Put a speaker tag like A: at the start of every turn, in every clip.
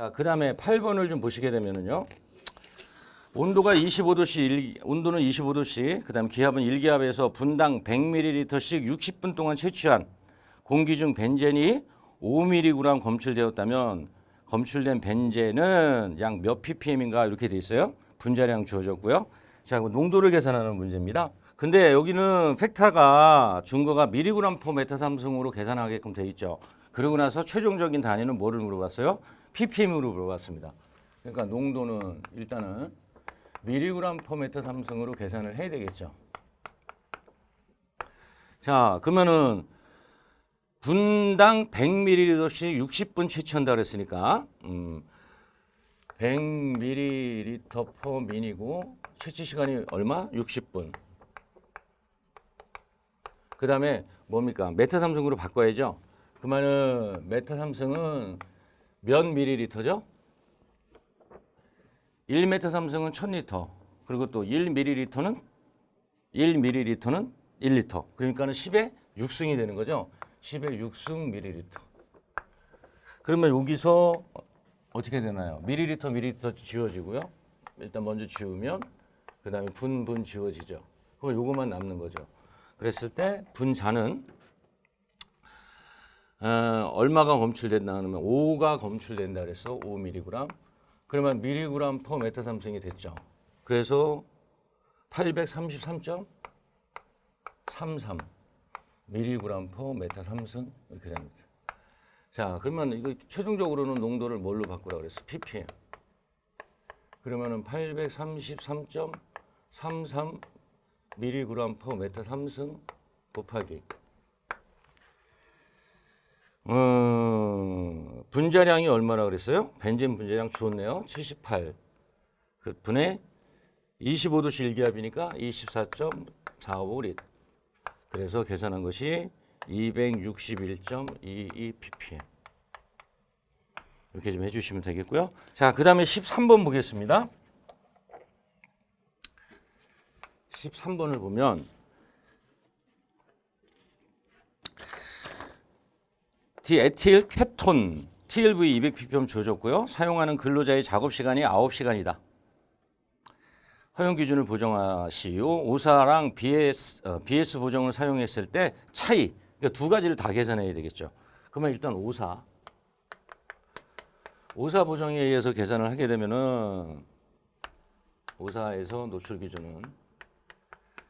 A: 자, 그 다음에 8번을 좀 보시게 되면은요. 온도가 25도씨, 일, 온도는 25도씨, 그 다음 기압은 1기압에서 분당 100ml씩 60분 동안 채취한 공기 중 벤젠이 5mg 검출되었다면 검출된 벤젠은 약 몇 ppm인가 이렇게 돼 있어요. 분자량 주어졌고요. 자, 농도를 계산하는 문제입니다. 근데 여기는 팩타가 준거가 미리그램 포 메타 삼승으로 계산하게끔 돼 있죠. 그러고 나서 최종적인 단위는 뭐를 물어봤어요? Ppm으로 물어봤습니다. 그러니까 농도는 일단은 미리그램 퍼 메타 삼승으로 계산을 해야 되겠죠. 자, 그러면은 분당 100ml씩 60분 채취한다 그랬으니까 음, 100ml 퍼 미니고 채취 시간이 얼마? 60분. 그 다음에 뭡니까? 메타 삼승으로 바꿔야죠. 그러면은 메타 삼승은 몇 밀리리터죠? 1m 삼승은 1000리터. 그리고 또 1ml는 1ml는 1리터. 그러니까는 10의 6승이 되는 거죠. 10의 6승 밀리리터. 그러면 여기서 어떻게 되나요? 밀리리터 밀리리터 지워지고요. 일단 먼저 지우면 그다음에 분분 지워지죠. 그럼 요것만 남는 거죠. 그랬을 때 분자는 어, 얼마가 검출된다 하면 5가 검출된다 그래서 5mg. 그러면 미리그램 퍼 메타 삼승이 됐죠. 그래서 833.33 미리그램 퍼 메타 삼승 이렇게 됩니다. 자, 그러면 이거 최종적으로는 농도를 뭘로 바꾸라 그랬어? ppm. 그러면은 833.33 미리그램 퍼 메타 삼승 곱하기 어, 분자량이 얼마나 그랬어요? 벤젠 분자량 주었네요. 78. 그 분의 25도씨 일기압이니까 24.45lit. 그래서 계산한 것이 261.22 ppm. 이렇게 좀 해주시면 되겠고요. 자, 그 다음에 13번 보겠습니다. 13번을 보면 디에틸 케톤 TLV 200ppm 주어졌고요. 사용하는 근로자의 작업 시간이 9시간이다. 허용 기준을 보정하시오. 오사랑 BS, 어, BS 보정을 사용했을 때 차이 그러니까 두 가지를 다 계산해야 되겠죠. 그러면 일단 오사 오사 보정에 의해서 계산을 하게 되면은 오사에서 노출 기준은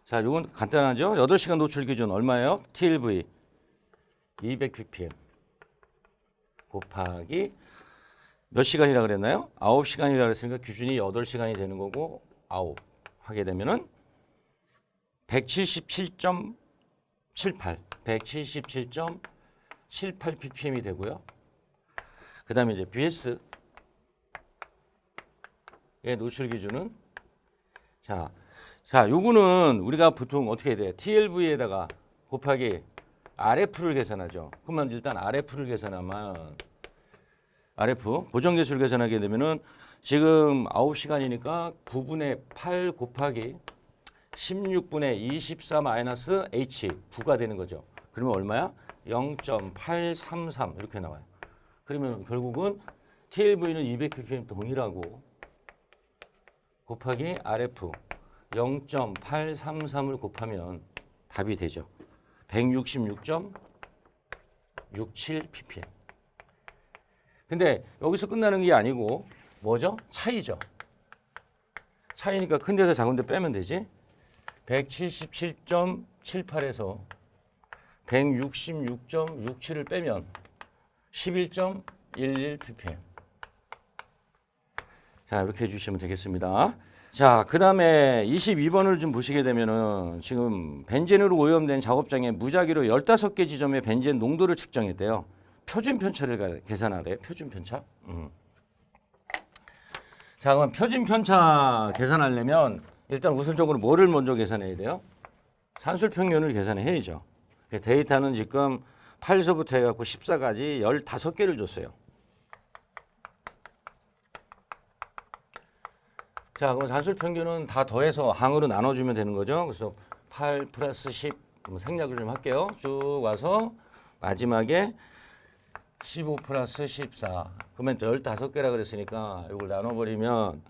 A: 자, 이건 간단하죠. 8시간 노출 기준 얼마예요? TLV 200ppm 곱하기 몇 시간이라 그랬나요? 9시간이라 그랬으니까 기준이 8시간이 되는 거고 9 하게 되면은 177.78 177.78 ppm이 되고요. 그다음에 이제 BS 의 노출 기준은 자, 자, 요거는 우리가 보통 어떻게 해야 돼? TLV에다가 곱하기 RF를 계산하죠. 그러면 일단 RF를 계산하면 RF 보정 계수를 계산하게 되면은 지금 9시간이니까 9분의 8 곱하기 16분의 24 마이너스 H 9가 되는 거죠. 그러면 얼마야? 0.833 이렇게 나와요. 그러면 결국은 TLV는 200ppm 동일하고 곱하기 RF 0.833을 곱하면 답이 되죠. 166.67 ppm. 근데 여기서 끝나는 게 아니고 뭐죠? 차이죠. 차이니까 큰 데서 작은 데 빼면 되지. 177.78에서 166.67을 빼면 11.11 ppm. 자, 이렇게 해주시면 되겠습니다. 자, 그 다음에 22번을 좀 보시게 되면은 지금 벤젠으로 오염된 작업장에 무작위로 15개 지점의 벤젠 농도를 측정했대요. 표준 편차를 가- 계산하래. 표준 편차. 음. 자, 그럼 표준 편차 계산하려면 일단 우선적으로 뭐를 먼저 계산해야 돼요? 산술 평균을 계산해야죠. 그 데이터는 지금 8서부터 해갖고 14까지 15개를 줬어요. 자, 그럼 산술 평균은 다 더해서 항으로 나눠주면 되는 거죠. 그래서 8 플러스 10뭐 생략을 좀 할게요. 쭉 와서 마지막에 15 플러스 14. 그러면 15개라 그랬으니까 이걸 나눠버리면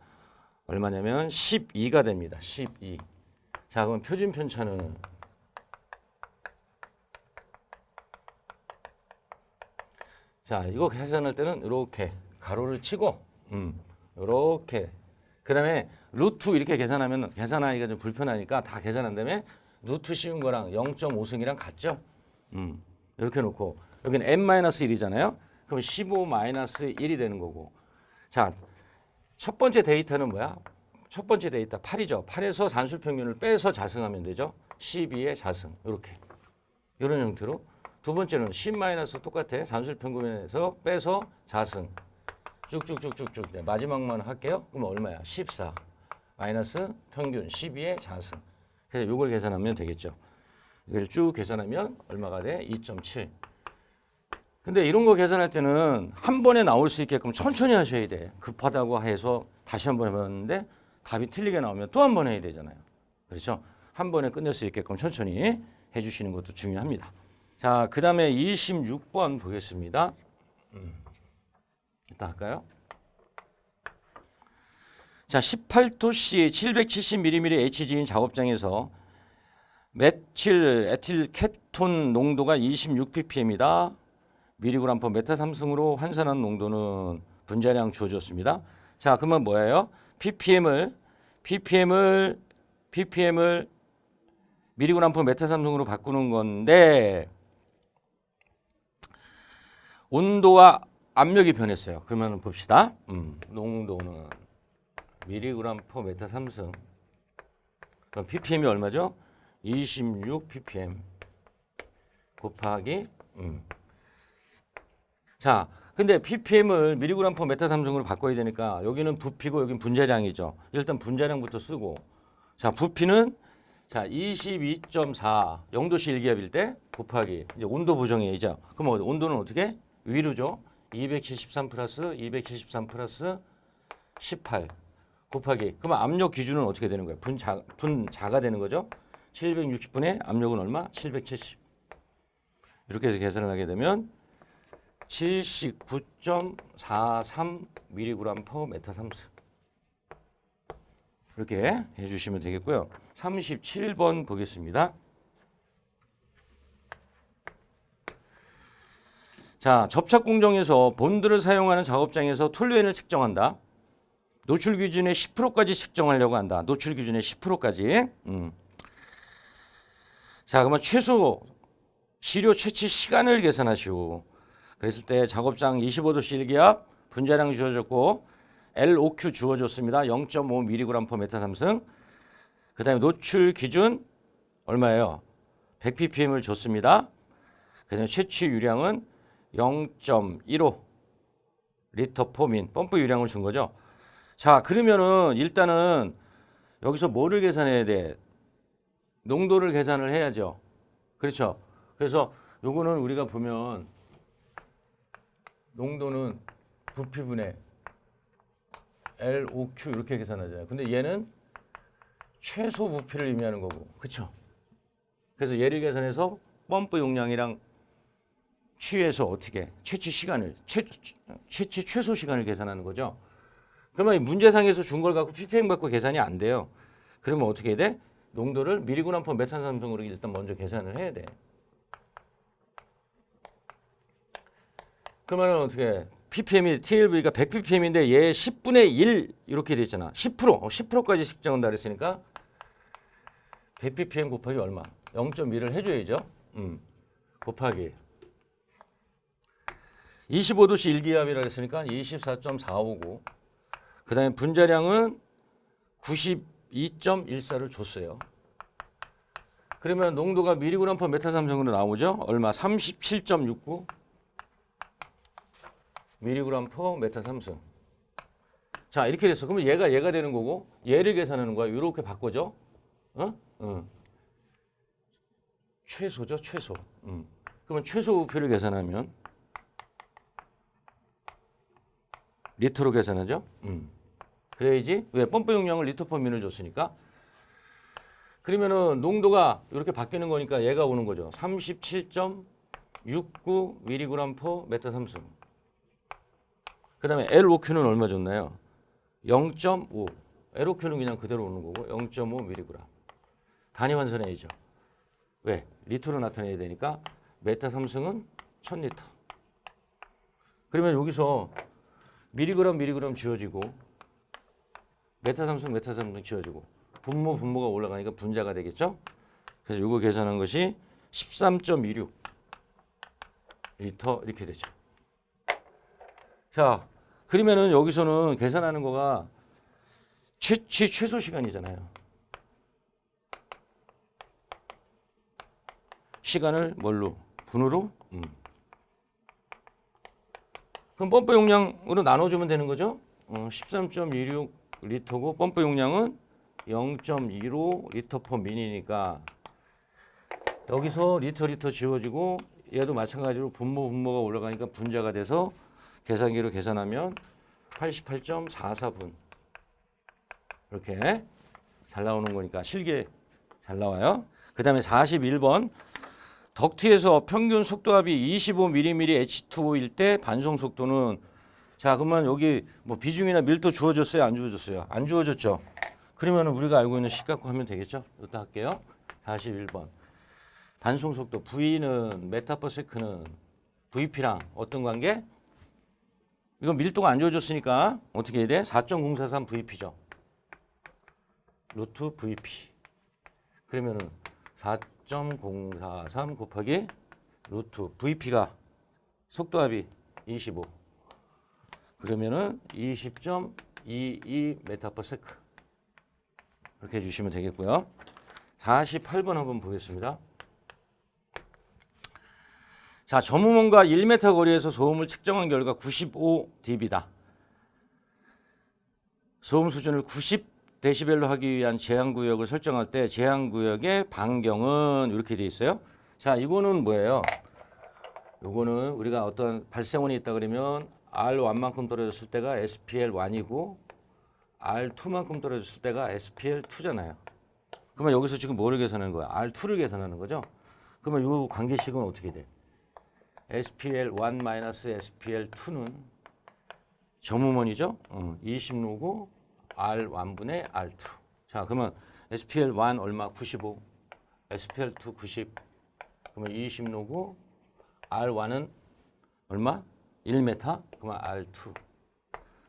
A: 얼마냐면 12가 됩니다. 12. 자, 그럼 표준 편차는 자, 이거 계산할 때는 이렇게 가로를 치고 음. 이렇게 그 다음에 루트 이렇게 계산하면 계산하기가 좀 불편하니까 다 계산한 다음에 루트 씌운 거랑 0.5승이랑 같죠? 음. 이렇게 놓고 여기는 n-1이잖아요. 그럼 15-1이 되는 거고. 자, 첫 번째 데이터는 뭐야? 첫 번째 데이터 8이죠. 8에서 산술 평균을 빼서 자승하면 되죠. 12의 자승. 이렇게. 이런 형태로. 두 번째는 10 마이너스 똑같아. 산술 평균에서 빼서 자승. 쭉쭉쭉쭉쭉. 네, 마지막만 할게요. 그럼 얼마야? 14 마이너스 평균 12의 자승. 그래서 이걸 계산하면 되겠죠. 이걸 쭉 계산하면 얼마가 돼? 2.7. 근데 이런 거 계산할 때는 한 번에 나올 수 있게끔 천천히 하셔야 돼. 급하다고 해서 다시 한 번 해봤는데 답이 틀리게 나오면 또 한 번 해야 되잖아요. 그렇죠? 한 번에 끝낼 수 있게끔 천천히 해주시는 것도 중요합니다. 자, 그 다음에 26번 보겠습니다. 음. 이따 할까요? 자, 18도씨 770mm HG인 작업장에서 메틸 에틸 케톤 농도가 26ppm이다. 미리그램 퍼 메타 삼승으로 환산한 농도는 분자량 주어졌습니다. 자, 그러면 뭐예요? ppm을 ppm을 ppm을 미리그램 퍼 메타 삼승으로 바꾸는 건데 온도와 압력이 변했어요. 그러면 봅시다. 음, 농도는 미리그램 퍼 메타 삼승. 그럼 ppm이 얼마죠? 26 ppm 곱하기 음. 자, 근데 ppm을 미리그램 퍼 메타 삼성으로 바꿔야 되니까 여기는 부피고 여기는 분자량이죠. 일단 분자량부터 쓰고 자, 부피는 자, 22.4 영도씨 일기압일 때 곱하기 이제 온도 보정이죠. 그럼 온도는 어떻게? 위로죠. 273 플러스 273 플러스 18 곱하기 그러면 압력 기준은 어떻게 되는 거예요? 분자 분자가 되는 거죠. 760분의 압력은 얼마? 770. 이렇게 해서 계산을 하게 되면 79.43 mg per 메타 삼수. 이렇게 해주시면 되겠고요. 37번 보겠습니다. 자, 접착 공정에서 본드를 사용하는 작업장에서 톨루엔을 측정한다. 노출 기준의 10%까지 측정하려고 한다. 노출 기준의 10%까지. 음. 자, 그러면 최소 시료 채취 시간을 계산하시오. 그랬을 때 작업장 25도씨 일기압 분자량 주어졌고 LOQ 주어졌습니다. 0.5mg per 메타 삼승. 그 다음에 노출 기준 얼마예요? 100ppm을 줬습니다. 그 다음에 채취 유량은 0.15 리터 포민 펌프 유량을 준 거죠. 자, 그러면은 일단은 여기서 뭐를 계산해야 돼? 농도를 계산을 해야죠. 그렇죠. 그래서 요거는 우리가 보면 농도는 부피분의 LOQ 이렇게 계산하잖아요. 근데 얘는 최소 부피를 의미하는 거고. 그렇죠. 그래서 얘를 계산해서 펌프 용량이랑 취해서 어떻게 채취 시간을 채, 채취 최소 시간을 계산하는 거죠. 그러면 이 문제상에서 준 걸 갖고 ppm 갖고 계산이 안 돼요. 그러면 어떻게 돼? 농도를 미리그램 퍼 메탄 삼성으로 일단 먼저 계산을 해야 돼. 그러면 어떻게 해? ppm이 TLV가 100ppm인데 얘 10분의 1 이렇게 돼 있잖아. 10% 10%까지 측정한다 그랬으니까 100ppm 곱하기 얼마? 0.1을 해줘야죠. 음. 곱하기 25도씨 일기압이라 그랬으니까 24.459. 그 다음에 분자량은 92.14를 줬어요. 그러면 농도가 미리그램 퍼 메타 삼성으로 나오죠? 얼마? 37.69 미리그램 퍼 메타 삼성. 자, 이렇게 됐어. 그러면 얘가 얘가 되는 거고 얘를 계산하는 거야. 이렇게 바꿔줘. 어? 어. 최소죠, 최소. 음. 그러면 최소 우표를 계산하면 리터로 계산하죠? 음. 그래야지. 왜? 펌프 용량을 리터 퍼 민을 줬으니까. 그러면은 농도가 이렇게 바뀌는 거니까 얘가 오는 거죠. 37.69 69 mg per 메타. 그다음에 LOQ는 얼마 줬나요? 0.5. LOQ는 그냥 그대로 오는 거고 0.5 mg. 단위 환산해야죠. 왜? 리터로 나타내야 되니까 메타 삼승은 1000리터. 그러면 여기서 미리그램 미리그램 지워지고 메타 삼승 메타 삼승 지워지고 분모 분모가 올라가니까 분자가 되겠죠? 그래서 이거 계산한 것이 13.26 리터 이렇게 되죠. 자, 그러면은 여기서는 계산하는 거가 채취 최소 시간이잖아요. 시간을 뭘로? 분으로? 음. 그럼 펌프 용량으로 나눠주면 되는 거죠? 어, 13.26 리터고 펌프 용량은 0.15 리터 퍼 미니니까 여기서 리터 리터 지워지고 얘도 마찬가지로 분모 분모가 올라가니까 분자가 돼서 계산기로 계산하면 88.44분 이렇게 잘 나오는 거니까 실게 잘 나와요. 그 다음에 41번 덕트에서 평균 속도압이 25mm H2O일 때 반송 속도는 자 그러면 여기 뭐 비중이나 밀도 주어졌어요? 안 주어졌어요? 안 주어졌죠? 그러면 우리가 알고 있는 식 갖고 하면 되겠죠? 이것도 할게요. 41번. 반송 속도 V는 메타퍼세크는 VP랑 어떤 관계? 이건 밀도가 안 주어졌으니까 어떻게 해야 돼? 4.043 VP죠. 루트 VP. 그러면은 4.043 곱하기 루트 VP가 속도압이 25 그러면은 20.22 메타퍼세크. 이렇게 해주시면 되겠고요. 48번 한번 보겠습니다. 자 전무문과 1m 거리에서 소음을 측정한 결과 95dB다. 소음 수준을 90 데시벨로 하기 위한 제한 구역을 설정할 때 제한 구역의 반경은 이렇게 돼 있어요. 자, 이거는 뭐예요? 요거는 우리가 어떤 발생원이 있다 그러면 R1만큼 떨어졌을 때가 SPL1이고 R2만큼 떨어졌을 때가 SPL2잖아요. 그러면 여기서 지금 뭐를 계산하는 거야? R2를 계산하는 거죠? 그러면 요 관계식은 어떻게 돼? SPL1 마이너스 SPL2는 점음원이죠? 어, 20로고 R1분의 R2. 자, 그러면 SPL1 얼마? 95. SPL2 90. 그러면 20 로고 R1은 얼마? 1m. 그러면 R2.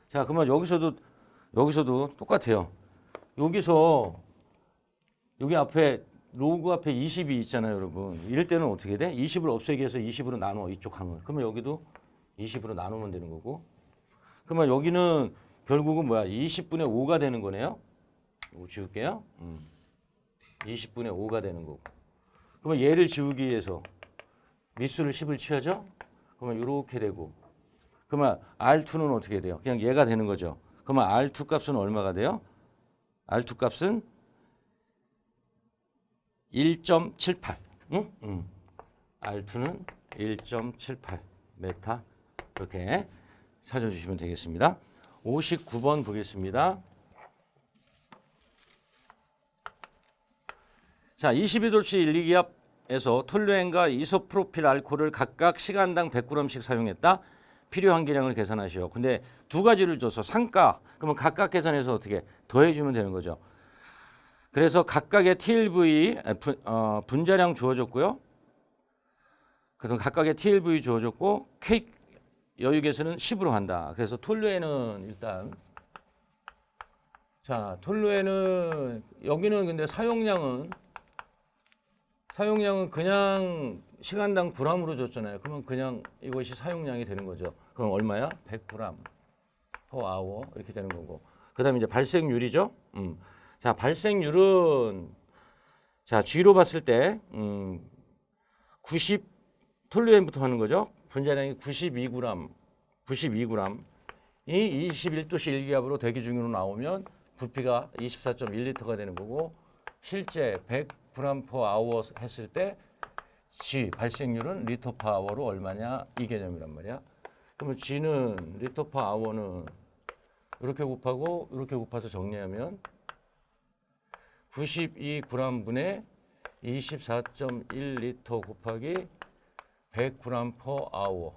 A: 자, 그러면 여기서도 여기서도 똑같아요. 여기서 여기 앞에 로그 앞에 20이 있잖아요, 여러분. 이럴 때는 어떻게 돼? 20을 없애기 위해서 20으로 나눠 이쪽 항을. 그러면 여기도 20으로 나누면 되는 거고. 그러면 여기는 결국은 뭐야? 20분의 5가 되는 거네요. 이거 지울게요. 음. 20분의 5가 되는 거고. 그러면 얘를 지우기 위해서 밑수를 10을 취하죠? 그러면 이렇게 되고. 그러면 R2는 어떻게 돼요? 그냥 얘가 되는 거죠. 그러면 R2 값은 얼마가 돼요? R2 값은 1.78. 응? 응. R2는 1.78 메타 이렇게 찾아주시면 되겠습니다. 59번 보겠습니다. 자, 22도씨 1, 2기압에서 톨루엔과 이소프로필 알코올을 각각 시간당 100g씩 사용했다. 필요한 기량을 계산하시오. 근데 두 가지를 줘서 상가 그러면 각각 계산해서 어떻게 더해 주면 되는 거죠. 그래서 각각의 TLV 어, 분자량 주어졌고요. 그럼 각각의 TLV 주어졌고 K 여유계수는 10으로 한다. 그래서 톨루에는 일단 자 톨루에는 여기는 근데 사용량은 사용량은 그냥 시간당 g으로 줬잖아요. 그러면 그냥 이것이 사용량이 되는 거죠. 그럼 얼마야? 100g per hour 이렇게 되는 거고. 그다음에 이제 발생률이죠. 음. 자 발생률은 자 G로 봤을 때 음, 90 톨루엔부터 하는 거죠. 분자량이 92g, 92g 이 21도씨 1기압으로 대기 중으로 나오면 부피가 24.1리터가 되는 거고 실제 100g per hour 했을 때 G 발생률은 리터 per hour로 얼마냐 이 개념이란 말이야. 그러면 G는 리터 per hour는 이렇게 곱하고 이렇게 곱해서 정리하면 92g분의 24.1리터 곱하기 100g per hour.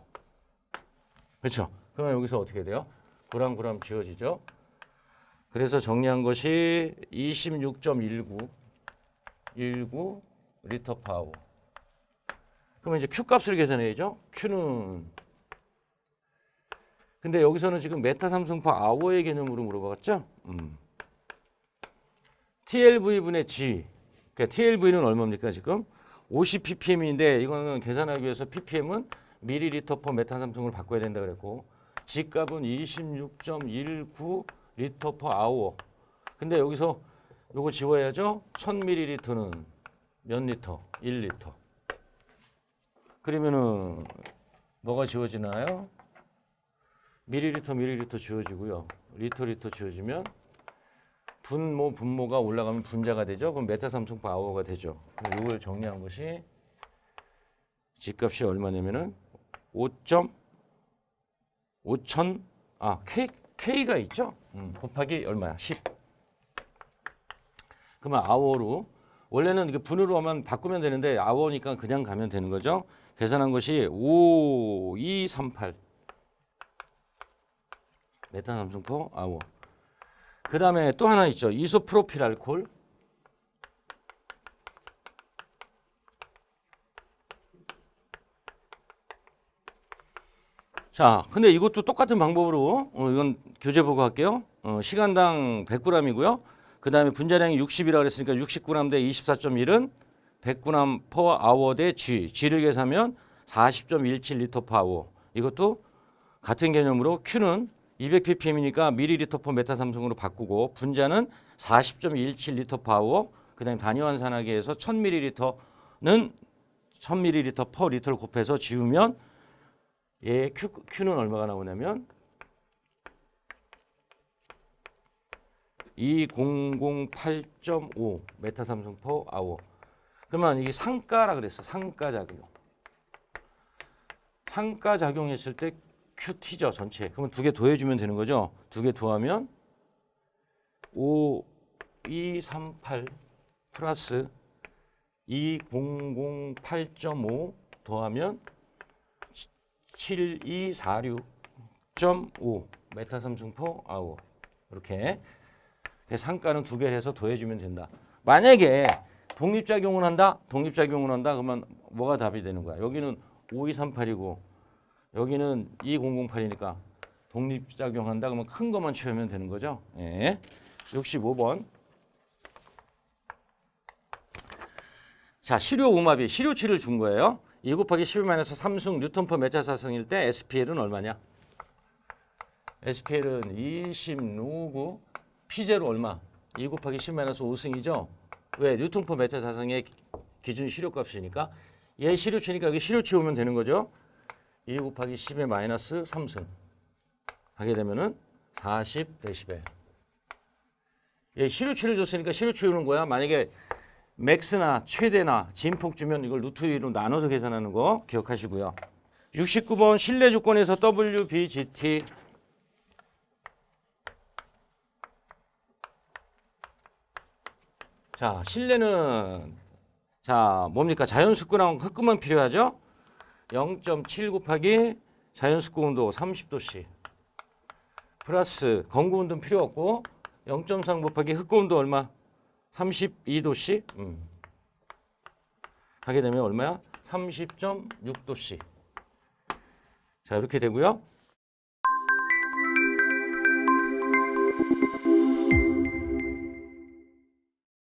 A: 그렇죠? 그러면 여기서 어떻게 돼요? 그람 그람 지워지죠? 그래서 정리한 것이 26.19 19 리터 파워. 그러면 이제 Q 값을 계산해야죠. Q는 근데 여기서는 지금 메타 삼성파 아워의 개념으로 물어봤죠? 음. TLV 분의 G. 그러니까 TLV는 얼마입니까 지금? 50 ppm인데 이거는 계산하기 위해서 ppm은 미리리터 퍼 메타 삼성으로 바꿔야 된다 그랬고 G 값은 26.19 리터 퍼 아워. 근데 여기서 요거 지워야죠. 1000ml는 몇 리터? 1리터. 그러면은 뭐가 지워지나요? 미리리터 미리리터 지워지고요. 리터 리터 지워지면 분모 분모가 올라가면 분자가 되죠. 그럼 메타 삼성 파워가 되죠. 이걸 정리한 것이 G값이 얼마냐면은 5. 5천 아 K K가 있죠. 음, 곱하기 얼마야? 10. 그러면 아워로 원래는 이게 분으로 하면 바꾸면 되는데 아워니까 그냥 가면 되는 거죠. 계산한 것이 5 2 3 8 메탄 삼성포 아워. 그 다음에 또 하나 있죠. 이소프로필 알콜. 자, 근데 이것도 똑같은 방법으로 어, 이건 교재 보고 할게요. 어, 시간당 100g이고요. 그 다음에 분자량이 60이라 그랬으니까 60g 대 24.1은 100g per hour 대 G. G를 계산하면 40.17 리터 per hour. 이것도 같은 개념으로 Q는 200ppm이니까 미리리터 퍼 메타 삼성으로 바꾸고 분자는 40.17 리터 파워 그다음에 단위환산하기에서 1000ml는 1000ml 퍼 리터를 곱해서 지우면 얘 Q, Q는 얼마가 나오냐면 2008.5 메타 삼성 퍼 아워. 그러면 이게 상가라 그랬어. 상가 작용. 상가 작용했을 때 QT죠 전체. 그러면 두 개 더해주면 되는 거죠. 두 개 더하면 5, 2, 3, 8 플러스 2008.5 더하면 7, 2, 4, 6.5 메타 삼성포 아워 이렇게 상가는 두 개를 해서 더해주면 된다. 만약에 독립작용을 한다, 독립작용을 한다, 그러면 뭐가 답이 되는 거야? 여기는 5238이고 여기는 2008이니까 독립작용한다 그러면 큰 것만 채우면 되는 거죠. 예. 65번. 자, 시료 우마비 시료치를 준 거예요. 2 곱하기 12 마이너스 3승 뉴턴 퍼 메타 사승일 때 SPL은 얼마냐? SPL은 26, P0 얼마? 2 곱하기 10 마이너스 5승이죠. 왜? 뉴턴 퍼 메타 사승의 기준 시료값이니까 얘 시료치니까 여기 시료치 오면 되는 거죠. 2 곱하기 10의 마이너스 3승 하게 되면은 40 데시벨. 예, 시료치를 줬으니까 시료치 오는 거야. 만약에 맥스나 최대나 진폭 주면 이걸 루트 2로 나눠서 계산하는 거 기억하시고요. 69번 실내 조건에서 WBGT 자, 실내는 자, 뭡니까? 자연수구랑 흑구만 필요하죠? 0.7 곱하기 자연스크 온도 30도씨 플러스 건구 온도는 필요 없고 0.3 곱하기 흑구 온도 얼마? 32도씨 음. 하게 되면 얼마야? 30.6도씨 자 이렇게 되고요